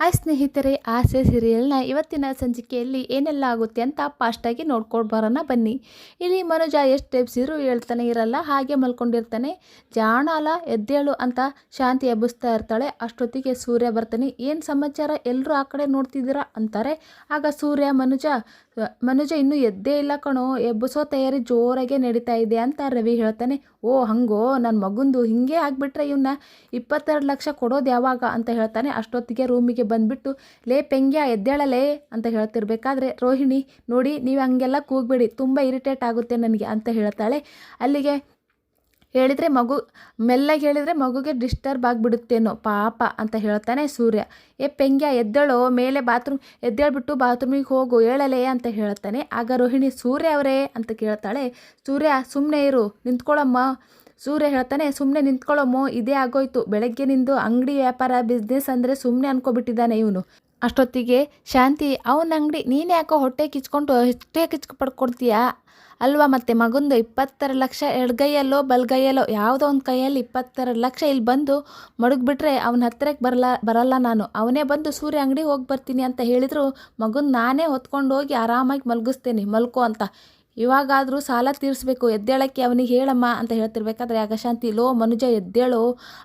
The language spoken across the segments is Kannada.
ಹಾಯ್ ಸ್ನೇಹಿತರೆ, ಆಸೆ ಸೀರಿಯಲ್ನ ಇವತ್ತಿನ ಸಂಚಿಕೆಯಲ್ಲಿ ಏನೆಲ್ಲ ಆಗುತ್ತೆ ಅಂತ ಫಾಸ್ಟಾಗಿ ನೋಡ್ಕೊಂಡು ಬರೋಣ ಬನ್ನಿ. ಇಲ್ಲಿ ಮನುಜ ಎಷ್ಟು ಎಬ್ಸಿರು ಹೇಳ್ತಾನೆ ಇರಲ್ಲ, ಹಾಗೆ ಮಲ್ಕೊಂಡಿರ್ತಾನೆ. ಜಾಣ ಅಲ್ಲ ಎದ್ದೇಳು ಅಂತ ಶಾಂತಿ ಎಬ್ಬಿಸ್ತಾ ಇರ್ತಾಳೆ. ಅಷ್ಟೊತ್ತಿಗೆ ಸೂರ್ಯ ಬರ್ತಾನೆ. ಏನು ಸಮಾಚಾರ? ಎಲ್ಲರೂ ಆ ಕಡೆ ನೋಡ್ತಿದ್ದೀರಾ? ಅಂತಾರೆ. ಆಗ ಸೂರ್ಯ, ಮನುಜ ಮನುಜ ಇನ್ನೂ ಎದ್ದೇ ಇಲ್ಲ ಕಣೋ. ಎಬ್ಬಿಸೋ ತಯಾರಿ ಜೋರಾಗೆ ನಡೀತಾ ಇದೆ ಅಂತ ರವಿ ಹೇಳ್ತಾನೆ. ಓ, ಹಂಗೋ ನನ್ನ ಮಗುಂದು ಹಿಂಗೆ ಆಗಿಬಿಟ್ರೆ ಇವನ್ನ ಇಪ್ಪತ್ತೆರಡು ಲಕ್ಷ ಕೊಡೋದು ಯಾವಾಗ ಅಂತ ಹೇಳ್ತಾನೆ. ಅಷ್ಟೊತ್ತಿಗೆ ರೂಮಿಗೆ ಬಂದುಬಿಟ್ಟು, ಲೇ ಪೆಂಗ್ಯ, ಎದ್ದೇಳಲೇ ಅಂತ ಹೇಳ್ತಿರ್ಬೇಕಾದ್ರೆ, ರೋಹಿಣಿ, ನೋಡಿ, ನೀವು ಹಂಗೆಲ್ಲ ಕೂಗಬೇಡಿ, ತುಂಬ ಇರಿಟೇಟ್ ಆಗುತ್ತೆ ನನಗೆ ಅಂತ ಹೇಳ್ತಾಳೆ. ಅಲ್ಲಿಗೆ ಹೇಳಿದರೆ ಮಗು, ಮೆಲ್ಲಗೆ ಹೇಳಿದರೆ ಮಗುಗೆ ಡಿಸ್ಟರ್ಬ್ ಆಗಿಬಿಡುತ್ತೇನೋ, ಪಾಪ ಅಂತ ಹೇಳ್ತಾನೆ ಸೂರ್ಯ. ಏ ಪೆಂಗ್ಯ, ಎದ್ದೇಳೋ, ಮೇಲೆ ಬಾತ್ರೂಮ್ ಎದ್ದೇಳ್ಬಿಟ್ಟು ಬಾತ್ರೂಮಿಗೆ ಹೋಗು, ಹೇಳಲೇ ಅಂತ ಹೇಳ್ತಾನೆ. ಆಗ ರೋಹಿಣಿ, ಸೂರ್ಯ ಅವರೇ ಅಂತ ಕೇಳ್ತಾಳೆ. ಸೂರ್ಯ ಸುಮ್ಮನೆ ಇರು ನಿಂತ್ಕೊಳ್ಳಮ್ಮ ಸೂರ್ಯ ಹೇಳ್ತಾನೆ ಸುಮ್ಮನೆ ನಿಂತ್ಕೊಳ್ಳೋಮೋ ಇದೇ ಆಗೋಯ್ತು. ಬೆಳಗ್ಗೆ ನಿಂದು ಅಂಗಡಿ ವ್ಯಾಪಾರ ಬಿಸ್ನೆಸ್ ಅಂದರೆ ಸುಮ್ಮನೆ ಅನ್ಕೊಬಿಟ್ಟಿದ್ದಾನೆ ಇವನು. ಅಷ್ಟೊತ್ತಿಗೆ, ಶಾಂತಿ, ಅವನ ಅಂಗಡಿ ನೀನು ಯಾಕೋ ಹೊಟ್ಟೆ ಕಿಚ್ಕೊಂಡು, ಹೊಟ್ಟೆ ಕಿಚ್ಕು ಪಡ್ಕೊಡ್ತೀಯಾ ಅಲ್ವಾ, ಮತ್ತೆ ಮಗಂದು ಇಪ್ಪತ್ತರ ಲಕ್ಷ, ಎಡಗೈಯಲ್ಲೋ, ಬಲ್ಗೈಯಲ್ಲೋ, ಯಾವುದೋ ಒಂದು ಕೈಯಲ್ಲಿ ಇಪ್ಪತ್ತರ ಲಕ್ಷ ಇಲ್ಲಿ ಬಂದು ಮಡಗಿಬಿಟ್ರೆ ಅವನ ಹತ್ತಿರಕ್ಕೆ ಬರಲ್ಲ ಬರಲ್ಲ ನಾನು. ಅವನೇ ಬಂದು ಸೂರ್ಯ ಅಂಗಡಿ ಹೋಗಿ ಬರ್ತೀನಿ ಅಂತ ಹೇಳಿದ್ರು ಮಗುನ ನಾನೇ ಹೊತ್ಕೊಂಡು ಹೋಗಿ ಆರಾಮಾಗಿ ಮಲಗಿಸ್ತೇನೆ, ಮಲ್ಕೋ ಅಂತ. ಇವಾಗಾದರೂ ಸಾಲ ತೀರಿಸ್ಬೇಕು, ಎದ್ದೇಳಕ್ಕೆ ಅವನಿಗೆ ಹೇಳಮ್ಮ ಅಂತ ಹೇಳ್ತಿರ್ಬೇಕಾದ್ರೆ ಆಗ ಶಾಂತಿ, ಲೋ ಮನುಜ, ಎದ್ದೇಳು.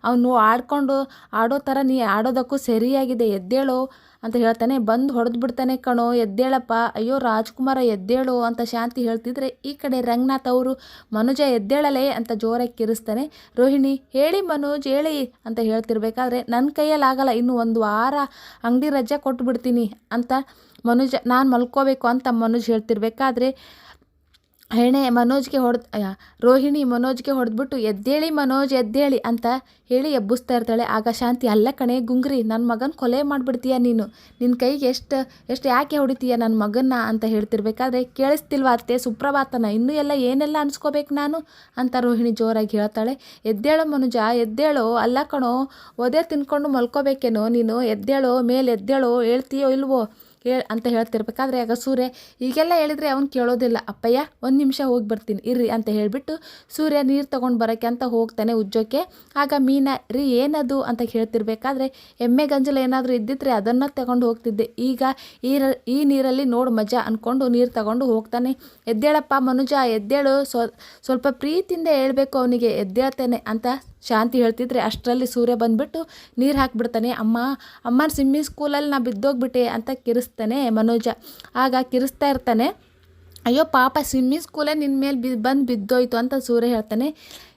ಅವನು ಆಡ್ಕೊಂಡು ಆಡೋ ಥರ ನೀ ಆಡೋದಕ್ಕೂ ಸರಿಯಾಗಿದೆ, ಎದ್ದೇಳು ಅಂತ ಹೇಳ್ತಾನೆ. ಬಂದು ಹೊಡೆದು ಬಿಡ್ತಾನೆ ಕಣೋ, ಎದ್ದೇಳಪ್ಪ. ಅಯ್ಯೋ, ರಾಜ್ಕುಮಾರ, ಎದ್ದೇಳು ಅಂತ ಶಾಂತಿ ಹೇಳ್ತಿದ್ರೆ ಈ ಕಡೆ ರಂಗನಾಥ್ ಅವರು, ಮನುಜ, ಎದ್ದೇಳಲೇ ಅಂತ ಜೋರಾಗಿ ಕಿರಿಸ್ತಾನೆ. ರೋಹಿಣಿ, ಹೇಳಿ ಮನೋಜ್, ಹೇಳಿ ಅಂತ ಹೇಳ್ತಿರ್ಬೇಕಾದ್ರೆ ನನ್ನ ಕೈಯಲ್ಲಿ ಆಗಲ್ಲ, ಇನ್ನು ಒಂದು ವಾರ ಅಂಗಡಿ ರಜೆ ಕೊಟ್ಬಿಡ್ತೀನಿ ಅಂತ ಮನುಜ, ನಾನು ಮಲ್ಕೋಬೇಕು ಅಂತ ಮನುಜ್ ಹೇಳ್ತಿರ್ಬೇಕಾದ್ರೆ ಹೆಣೆ ಮನೋಜ್ಗೆ ಹೊಡೆದು ರೋಹಿಣಿ ಮನೋಜ್ಗೆ ಹೊಡೆದ್ಬಿಟ್ಟು ಎದ್ದೇಳಿ ಮನೋಜ್, ಎದ್ದೇಳಿ ಅಂತ ಹೇಳಿ ಎಬ್ಬಿಸ್ತಾ ಇರ್ತಾಳೆ. ಆಗ ಶಾಂತಿ, ಅಲ್ಲ ಕಣೆ, ಗುಂಗ್ರಿ ನನ್ನ ಮಗನ ಕೊಲೆ ಮಾಡಿಬಿಡ್ತೀಯ ನೀನು? ನಿನ್ನ ಕೈಗೆ ಎಷ್ಟು ಎಷ್ಟು ಯಾಕೆ ಹೊಡಿತೀಯ ನನ್ನ ಮಗನ್ನ ಅಂತ ಹೇಳ್ತಿರ್ಬೇಕಾದ್ರೆ, ಕೇಳಿಸ್ತಿಲ್ವಾ ಅತ್ತೆ, ಸುಪ್ರಭಾತನ? ಇನ್ನೂ ಎಲ್ಲ ಏನೆಲ್ಲ ಅನ್ಸ್ಕೋಬೇಕು ನಾನು? ಅಂತ ರೋಹಿಣಿ ಜೋರಾಗಿ ಹೇಳ್ತಾಳೆ. ಎದ್ದೇಳೋ ಮನುಜ, ಎದ್ದೇಳೋ, ಅಲ್ಲ ಕಣೋ, ಒದೆ ತಿನ್ಕೊಂಡು ಮಲ್ಕೋಬೇಕೇನೋ ನೀನು? ಎದ್ದೇಳೋ ಮೇಲೆ ಎದ್ದೇಳೋ ಹೇಳ್ತೀಯೋ ಇಲ್ವೋ? ಹೇ ಅಂತ ಹೇಳ್ತಿರ್ಬೇಕಾದ್ರೆ ಆಗ ಸೂರ್ಯ, ಈಗೆಲ್ಲ ಹೇಳಿದರೆ ಅವ್ನು ಕೇಳೋದಿಲ್ಲ. ಅಪ್ಪಯ್ಯ, ಒಂದು ನಿಮಿಷ ಹೋಗಿ ಬರ್ತೀನಿ. ಇರ್ರಿ ಅಂತ ಹೇಳಿಬಿಟ್ಟು ಸೂರ್ಯ ನೀರು ತೊಗೊಂಡು ಬರೋಕ್ಕೆ ಅಂತ ಹೋಗ್ತಾನೆ ಉಜ್ಜೋಕ್ಕೆ ಆಗ ಮೀನ, ರೀ, ಏನದು? ಅಂತ ಹೇಳ್ತಿರ್ಬೇಕಾದ್ರೆ ಎಮ್ಮೆ ಗಂಜಲ ಏನಾದರೂ ಇದ್ದಿದ್ರೆ ಅದನ್ನು ತಗೊಂಡು ಹೋಗ್ತಿದ್ದೆ. ಈಗ ಈ ಈ ನೀರಲ್ಲಿ ನೋಡು ಮಜಾ ಅಂದ್ಕೊಂಡು ನೀರು ತಗೊಂಡು ಹೋಗ್ತಾನೆ. ಎದ್ದೇಳಪ್ಪ ಮನುಜ, ಎದ್ದೇಳು. ಸ್ವಲ್ಪ ಪ್ರೀತಿಯಿಂದ ಹೇಳಬೇಕು ಅವನಿಗೆ. ಎದ್ದೇಳ್ತೇನೆ ಅಂತ ಶಾಂತಿ ಹೇಳ್ತಿದ್ರೆ ಅಷ್ಟರಲ್ಲಿ ಸೂರ್ಯ ಬಂದುಬಿಟ್ಟು ನೀರು ಹಾಕಿಬಿಡ್ತಾನೆ, ಅಮ್ಮ, ಅಮ್ಮನ ಸ್ವಿಮ್ಮಿಂಗ್ ಸ್ಕೂಲಲ್ಲಿ ನಾ ಬಿದ್ದೋಗ್ಬಿಟ್ಟೆ ಅಂತ ಕಿರಿಸ್ತಾನೆ ಮನೋಜ. ಆಗ ಕಿರಿಸ್ತಾ ಇರ್ತಾನೆ, ಅಯ್ಯೋ ಪಾಪ ಸ್ವಿಮ್ಮಿಂಗ್ ಸ್ಕೂಲೇ ನಿನ್ನ ಮೇಲೆ ಬಿ, ಬಂದು ಬಿದ್ದೋಯ್ತು ಅಂತ ಸೂರ್ಯ ಹೇಳ್ತಾನೆ.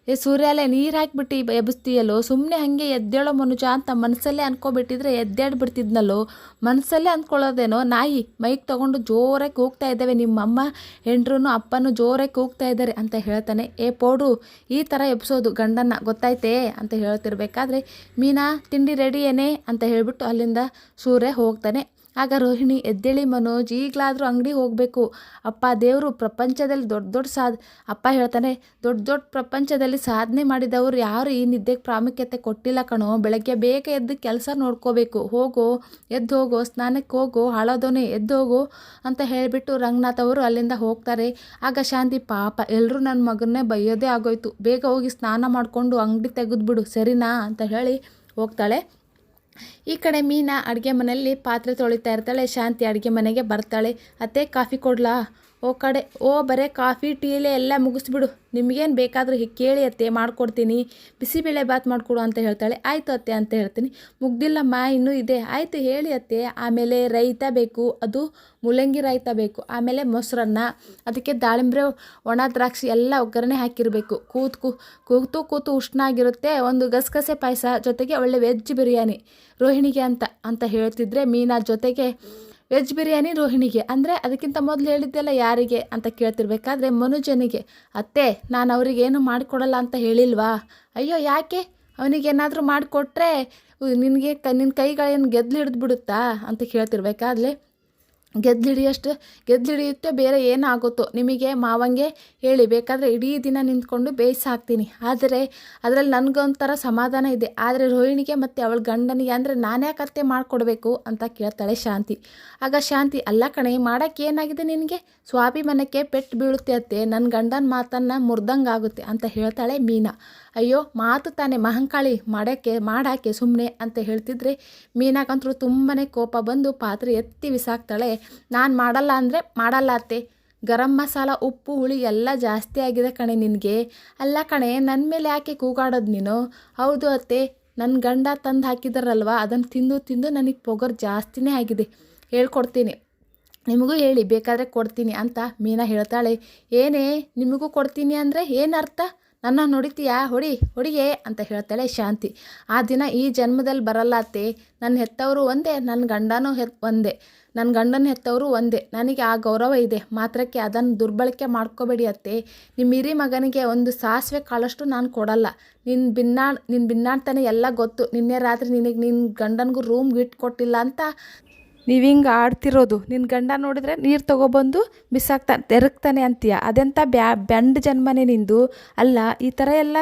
ಏ ಸೂರ್ಯಾಲೆ ನೀರು ಹಾಕಿಬಿಟ್ಟು ಎಬ್ಬಿಸ್ತೀಯಲ್ಲೋ? ಸುಮ್ಮನೆ ಹಾಗೆ ಎದ್ದೇಳೋ ಮನುಜ ಅಂತ ಮನಸ್ಸಲ್ಲೇ ಅನ್ಕೋಬಿಟ್ಟಿದ್ರೆ ಎದ್ದೇಳ್ಬಿಡ್ತಿದ್ನಲ್ಲೋ? ಮನಸ್ಸಲ್ಲೇ ಅಂದ್ಕೊಳ್ಳೋದೇನೋ ನಾಯಿ ಮೈಕ್ ತೊಗೊಂಡು ಜೋರಾಗಿ ಕೂಗ್ತಾ ಇದ್ದಾವೆ ನಿಮ್ಮಮ್ಮ. ಹೆಂಡ್ರೂ ಅಪ್ಪನೂ ಜೋರಾಗಿ ಕೂಗ್ತಾ ಇದ್ದಾರೆ ಅಂತ ಹೇಳ್ತಾನೆ. ಏ ಪೋಡು, ಈ ಥರ ಎಬ್ಸೋದು ಗಂಡನ್ನ ಗೊತ್ತಾಯ್ತೇ ಅಂತ ಹೇಳ್ತಿರ್ಬೇಕಾದ್ರೆ, ಮೀನಾ, ತಿಂಡಿ ರೆಡಿ ಏನೇ? ಅಂತ ಹೇಳಿಬಿಟ್ಟು ಅಲ್ಲಿಂದ ಸೂರ್ಯ ಹೋಗ್ತಾನೆ. ಆಗ ರೋಹಿಣಿ, ಎದ್ದೇಳಿ ಮನೋಜ್, ಈಗಲಾದರೂ ಅಂಗಡಿ ಹೋಗಬೇಕು. ಅಪ್ಪ, ದೇವರು ಪ್ರಪಂಚದಲ್ಲಿ ದೊಡ್ಡ ದೊಡ್ಡ ಸಾಧ್, ಅಪ್ಪ ಹೇಳ್ತಾನೆ, ದೊಡ್ಡ ದೊಡ್ಡ ಪ್ರಪಂಚದಲ್ಲಿ ಸಾಧನೆ ಮಾಡಿದವರು ಯಾರು ಈ ನಿದ್ದೆಗೆ ಪ್ರಾಮುಖ್ಯತೆ ಕೊಟ್ಟಿಲ್ಲ ಕಣೋ. ಬೆಳಗ್ಗೆ ಬೇಗ ಎದ್ದು ಕೆಲಸ ನೋಡ್ಕೋಬೇಕು. ಹೋಗೋ, ಎದ್ದು ಹೋಗೋ ಸ್ನಾನಕ್ಕೆ ಹೋಗೋ ಹಾಳೋದೋನೆ ಎದ್ದು ಹೋಗೋ ಅಂತ ಹೇಳಿಬಿಟ್ಟು ರಂಗನಾಥ್ ಅವರು ಅಲ್ಲಿಂದ ಹೋಗ್ತಾರೆ. ಆಗ ಶಾಂತಿ ಪಾಪ ಎಲ್ಲರೂ ನನ್ನ ಮಗನ್ನೇ ಬೈಯೋದೇ ಆಗೋಯ್ತು. ಬೇಗ ಹೋಗಿ ಸ್ನಾನ ಮಾಡಿಕೊಂಡು ಅಂಗಡಿ ತೆಗೆದ್ಬಿಡು, ಸರಿನಾ? ಅಂತ ಹೇಳಿ ಹೋಗ್ತಾಳೆ. ಈ ಕಡೆ ಮೀನಾ ಅಡುಗೆ ಮನೆಯಲ್ಲಿ ಪಾತ್ರೆ ತೊಳಿತಾ ಇರ್ತಾಳೆ. ಶಾಂತಿ ಅಡುಗೆ ಮನೆಗೆ ಬರ್ತಾಳೆ. ಅತ್ತೆ, ಕಾಫಿ ಕೊಡ್ಲಾ? ಓ ಕಡೆ, ಓ ಬರೇ, ಕಾಫಿ ಟೀಲೆ ಎಲ್ಲ ಮುಗಿಸ್ಬಿಡು. ನಿಮಗೇನು ಬೇಕಾದರೂ ಕೇಳಿ ಅತ್ತೆ, ಮಾಡಿಕೊಡ್ತೀನಿ. ಬಿಸಿಬೇಳೆ ಬಾತ್ ಮಾಡಿಕೊಡು ಅಂತ ಹೇಳ್ತಾಳೆ. ಆಯಿತು ಅತ್ತೆ ಅಂತ ಹೇಳ್ತೀನಿ. ಮುಗ್ದಿಲ್ಲಮ್ಮ, ಇನ್ನೂ ಇದೆ. ಆಯಿತು ಹೇಳಿ ಅತ್ತೆ. ಆಮೇಲೆ ರೈತ ಬೇಕು. ಅದು ಮೂಲಂಗಿ ರೈತ ಬೇಕು. ಆಮೇಲೆ ಮೊಸರನ್ನ. ಅದಕ್ಕೆ ದಾಳಿಂಬ್ರೆ, ಒಣ ದ್ರಾಕ್ಷಿ ಎಲ್ಲ ಒಗ್ಗರಣೆ ಹಾಕಿರಬೇಕು. ಕೂತು ಕೂತು ಕೂತು ಉಷ್ಣ ಆಗಿರುತ್ತೆ ಒಂದು ಗಸಗಸೆ ಪಾಯಸ ಜೊತೆಗೆ ಒಳ್ಳೆ ವೆಜ್ ಬಿರಿಯಾನಿ. ರೋಹಿಣಿಗೆ ಅಂತ ಅಂತ ಹೇಳ್ತಿದ್ರೆ ಮೀನಾ ಜೊತೆಗೆ ವೆಜ್ ಬಿರಿಯಾನಿ ರೋಹಿಣಿಗೆ. ಅಂದರೆ ಅದಕ್ಕಿಂತ ಮೊದಲು ಹೇಳಿದ್ದೆಲ್ಲ ಯಾರಿಗೆ ಅಂತ ಕೇಳ್ತಿರ್ಬೇಕಾದ್ರೆ ಮನುಜನಿಗೆ, ಅತ್ತೆ, ನಾನು ಅವರಿಗೇನು ಮಾಡಿಕೊಡಲ್ಲ ಅಂತ ಹೇಳಿಲ್ವಾ? ಅಯ್ಯೋ, ಯಾಕೆ? ಅವನಿಗೇನಾದರೂ ಮಾಡಿಕೊಟ್ರೆ, ನಿನಗೆ ಕ ನಿನ್ನ ಕೈಗಳೇನು ಗೆದ್ದಲು ಹಿಡಿದು ಬಿಡುತ್ತಾ ಅಂತ ಕೇಳ್ತಿರ್ಬೇಕಾದ್ರೆ ಗೆದ್ಲಿಡಿಯಷ್ಟು ಗೆದ್ದಿಡಿಯುತ್ತೆ ಬೇರೆ ಏನಾಗುತ್ತೋ ನಿಮಗೆ ಮಾವಂಗೆ ಹೇಳಿ. ಬೇಕಾದರೆ ಇಡೀ ದಿನ ನಿಂತ್ಕೊಂಡು ಬೇಯಿಸಿ ಹಾಕ್ತೀನಿ. ಆದರೆ ಅದರಲ್ಲಿ ನನಗೊಂಥರ ಸಮಾಧಾನ ಇದೆ. ಆದರೆ ರೋಹಿಣಿಗೆ ಮತ್ತು ಅವಳ ಗಂಡನಿಗೆ ಅಂದರೆ ನಾನೇ ಕತ್ತೆ ಮಾಡಿಕೊಡ್ಬೇಕು ಅಂತ ಕೇಳ್ತಾಳೆ ಶಾಂತಿ. ಆಗ ಶಾಂತಿ, ಅಲ್ಲ ಕಣೆ, ಮಾಡೋಕ್ಕೆ ಏನಾಗಿದೆ ನಿನಗೆ? ಸ್ವಾಭಿಮಾನಕ್ಕೆ ಪೆಟ್ಟು ಬೀಳುತ್ತೆ ಅತ್ತೆ. ನನ್ನ ಗಂಡನ ಮಾತನ್ನು ಮುರ್ದಂಗೆ ಆಗುತ್ತೆ ಅಂತ ಹೇಳ್ತಾಳೆ ಮೀನಾ. ಅಯ್ಯೋ, ಮಾತು ತಾನೇ ಮಹಂಕಾಳಿ. ಮಾಡೋಕ್ಕೆ, ಮಾಡಾಕೆ ಸುಮ್ಮನೆ ಅಂತ ಹೇಳ್ತಿದ್ರೆ ಮೀನಾಗಂತೂ ತುಂಬಾ ಕೋಪ ಬಂದು ಪಾತ್ರೆ ಎತ್ತಿ ಬಿಸಾಕ್ತಾಳೆ ನಾನು ಮಾಡಲ್ಲ ಅಂದರೆ ಮಾಡಲ್ಲ ಅತ್ತೆ. ಗರಂ ಮಸಾಲ, ಉಪ್ಪು, ಹುಳಿ ಎಲ್ಲ ಜಾಸ್ತಿ ಆಗಿದೆ ಕಣೆ ನಿನಗೆ. ಅಲ್ಲ ಕಣೆ ನನ್ನ ಮೇಲೆ ಯಾಕೆ ಕೂಗಾಡೋದು ನೀನು? ಹೌದು ಅತ್ತೆ ನನ್ನ ಗಂಡ ತಂದು ಹಾಕಿದಾರಲ್ವ ಅದನ್ನು ತಿಂದು ತಿಂದು ನನಗೆ ಪೊಗರ್ ಜಾಸ್ತಿನೇ ಆಗಿದೆ. ಹೇಳ್ಕೊಡ್ತೀನಿ. ನಿಮಗೂ ಹೇಳಿ, ಬೇಕಾದರೆ ಕೊಡ್ತೀನಿ ಅಂತ ಮೀನಾ ಹೇಳ್ತಾಳೆ. ಏನೇ, ನಿಮಗೂ ಕೊಡ್ತೀನಿ ಅಂದರೆ ಏನು ಅರ್ಥ? ನನ್ನ ನೋಡಿತೀಯಾ ಹೊಡಿ ಹೊಡಿಗೆ ಅಂತ ಹೇಳ್ತಾಳೆ ಶಾಂತಿ. ಆ ದಿನ ಈ ಜನ್ಮದಲ್ಲಿ ಬರಲ್ಲ ಅತ್ತೆ. ನನ್ನ ಹೆತ್ತವರು ಒಂದೇ ನನ್ನ ಗಂಡನೂ ಹೆ ಒಂದೇ. ನನ್ನ ಗಂಡನ ಹೆತ್ತವರು ಒಂದೇ. ನನಗೆ ಆ ಗೌರವ ಇದೆ. ಮಾತ್ರಕ್ಕೆ ಅದನ್ನು ದುರ್ಬಳಕೆ ಮಾಡ್ಕೋಬೇಡಿ ಅತ್ತೆ. ನಿಮ್ಮ ಹಿರಿ ಮಗನಿಗೆ ಒಂದು ಸಾಸಿವೆ ಕಾಳಷ್ಟು ನಾನು ಕೊಡಲ್ಲ. ನಿನ್ನ ಭಿನ್ನಾ ನಿನ್ನ ಭಿನ್ನಾಡ್ತಾನೆ ಎಲ್ಲ ಗೊತ್ತು. ನಿನ್ನೆ ರಾತ್ರಿ ನಿನಗೆ ನಿನ್ನ ಗಂಡನಿಗೂ ರೂಮ್ ಇಟ್ಕೊಟ್ಟಿಲ್ಲ ಅಂತ ನೀವು ಹಿಂಗೆ ಆಡ್ತಿರೋದು ನಿನ್ನ ಗಂಡ ನೋಡಿದ್ರೆ ನೀರು ತೊಗೊಬಂದು ಬಿಸಾಕ್ತಾನೆ, ತೆರಗ್ತಾನೆ ಅಂತೀಯ. ಅದೆಂಥ ಬ್ಯಾ ಬೆಂಡ್ ಜನ್ಮನೇ ನಿಂದು? ಅಲ್ಲ, ಈ ಥರ ಎಲ್ಲ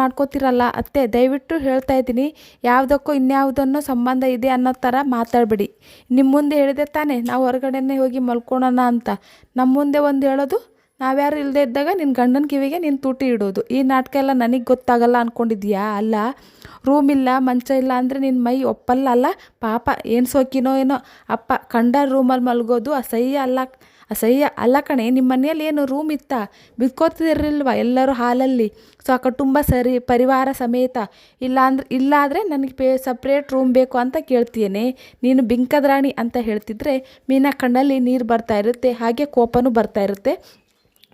ಮಾಡ್ಕೋತಿರಲ್ಲ? ಅತ್ತೆ, ದಯವಿಟ್ಟು ಹೇಳ್ತಾ ಇದ್ದೀನಿ, ಯಾವುದಕ್ಕೂ ಇನ್ಯಾವುದನ್ನು ಸಂಬಂಧ ಇದೆ ಅನ್ನೋ ಥರ ಮಾತಾಡಬೇಡಿ. ನಿಮ್ಮ ಮುಂದೆ ಹೇಳಿದೆ ತಾನೇ, ನಾವು ಹೊರಗಡೆನೇ ಹೋಗಿ ಮಲ್ಕೊಳೋಣ ಅಂತ. ನಮ್ಮ ಮುಂದೆ ಒಂದು ಹೇಳೋದು ನಾವ್ಯಾರು ಇಲ್ಲದೆ ಇದ್ದಾಗ ನಿನ್ನ ಗಂಡನ ಕಿವಿಗೆ ನೀನು ತೂಟಿ ಇಡೋದು. ಈ ನಾಟಕ ಎಲ್ಲ ನನಗೆ ಗೊತ್ತಾಗಲ್ಲ ಅಂದ್ಕೊಂಡಿದ್ಯಾ ಅಲ್ಲ ರೂಮ್ ಇಲ್ಲ, ಮಂಚ ಇಲ್ಲ ಅಂದರೆ ನಿನ್ನ ಮೈ ಒಪ್ಪಲ್ಲ ಅಲ್ಲ? ಪಾಪ, ಏನು ಸೋಕಿನೋ ಏನೋ? ಅಪ್ಪ, ಕಂಡ ರೂಮಲ್ಲಿ ಮಲಗೋದು ಅಸಹ್ಯ ಅಲ್ಲ ಅಸಹ್ಯ ಅಲ್ಲ ಕಣೆ. ನಿಮ್ಮ ಮನೆಯಲ್ಲಿ ಏನು ರೂಮ್ ಇತ್ತ? ಬಿದ್ಕೋತಿರಲಿಲ್ವ ಎಲ್ಲರೂ ಹಾಲಲ್ಲಿ? ಸೊ ಆ ಕುಟುಂಬ ಸರಿ, ಪರಿವಾರ ಸಮೇತ. ಇಲ್ಲ ಅಂದ್ರೆ ಇಲ್ಲ ಆದರೆ ನನಗೆ ಪೇ ಸಪ್ರೇಟ್ ರೂಮ್ ಬೇಕು ಅಂತ ಕೇಳ್ತೀಯೇನೆ. ನೀನು ಬಿಂಕದ್ರಾಣಿ ಅಂತ ಹೇಳ್ತಿದ್ರೆ ಮೀನಾ ಕಣ್ಣಲ್ಲಿ ನೀರು ಬರ್ತಾ ಇರುತ್ತೆ, ಹಾಗೆ ಕೋಪನೂ ಬರ್ತಾ ಇರುತ್ತೆ.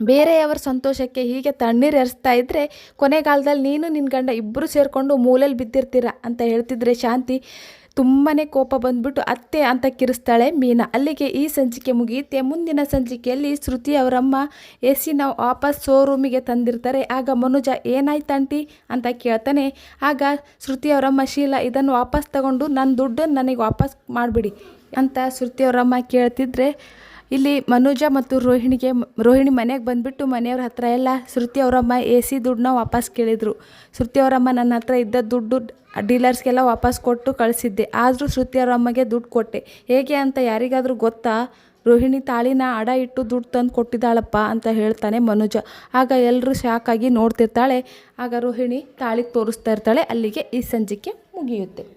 ಬೇರೆಯವರ ಸಂತೋಷಕ್ಕೆ ಹೀಗೆ ತಣ್ಣೀರು ಎರಿಸ್ತಾ ಇದ್ದರೆ ಕೊನೆಗಾಲದಲ್ಲಿ ನೀನು ನಿನ್ನ ಗಂಡ ಇಬ್ಬರು ಸೇರಿಕೊಂಡು ಮೂಲೆಯಲ್ಲಿ ಬಿದ್ದಿರ್ತೀರ ಅಂತ ಹೇಳ್ತಿದ್ರೆ ಶಾಂತಿ ತುಂಬಾ ಕೋಪ ಬಂದ್ಬಿಟ್ಟು, ಅತ್ತೆ ಅಂತ ಕಿರಿಸ್ತಾಳೆ ಮೀನಾ. ಅಲ್ಲಿಗೆ ಈ ಸಂಚಿಕೆ ಮುಗಿಯುತ್ತೆ. ಮುಂದಿನ ಸಂಚಿಕೆಯಲ್ಲಿ ಶ್ರುತಿ ಅವರಮ್ಮ ಎ ಸಿನ ವಾಪಸ್ ಶೋರೂಮಿಗೆ ತಂದಿರ್ತಾರೆ. ಆಗ ಮನುಜ ಏನಾಯ್ತಂಟಿ ಅಂತ ಕೇಳ್ತಾನೆ. ಆಗ ಶ್ರುತಿ ಅವರಮ್ಮ, ಶೀಲಾ, ಇದನ್ನು ವಾಪಸ್ ತಗೊಂಡು ನನ್ನ ದುಡ್ಡನ್ನು ನನಗೆ ವಾಪಸ್ ಮಾಡಿಬಿಡಿ ಅಂತ ಶ್ರುತಿ ಅವರಮ್ಮ ಕೇಳ್ತಿದ್ರೆ ಇಲ್ಲಿ ಮನೋಜ ಮತ್ತು ರೋಹಿಣಿಗೆ ರೋಹಿಣಿ ಮನೆಗೆ ಬಂದುಬಿಟ್ಟು ಮನೆಯವ್ರ ಹತ್ರ ಎಲ್ಲ ಶ್ರುತಿ ಅವರಮ್ಮ ಎ ಸಿ ದುಡ್ಡನ್ನ ವಾಪಸ್ ಕೇಳಿದರು. ಶ್ರುತಿ ಅವರಮ್ಮ ನನ್ನ ಹತ್ರ ಇದ್ದ ದುಡ್ಡು ಡೀಲರ್ಸ್ಗೆಲ್ಲ ವಾಪಸ್ ಕೊಟ್ಟು ಕಳಿಸಿದ್ದೆ. ಆದರೂ ಶ್ರುತಿ ಅವರಮ್ಮಗೆ ದುಡ್ಡು ಕೊಟ್ಟೆ. ಹೇಗೆ ಅಂತ ಯಾರಿಗಾದರೂ ಗೊತ್ತಾ? ರೋಹಿಣಿ ತಾಳಿನ ಅಡ ಇಟ್ಟು ದುಡ್ಡು ತಂದು ಕೊಟ್ಟಿದ್ದಾಳಪ್ಪ ಅಂತ ಹೇಳ್ತಾನೆ ಮನೋಜ. ಆಗ ಎಲ್ಲರೂ ಶಾಕಾಗಿ ನೋಡ್ತಿರ್ತಾಳೆ. ಆಗ ರೋಹಿಣಿ ತಾಳಿಗೆ ತೋರಿಸ್ತಾ ಇರ್ತಾಳೆ. ಅಲ್ಲಿಗೆ ಈ ಸಂಜಿಕೆ ಮುಗಿಯುತ್ತೆ.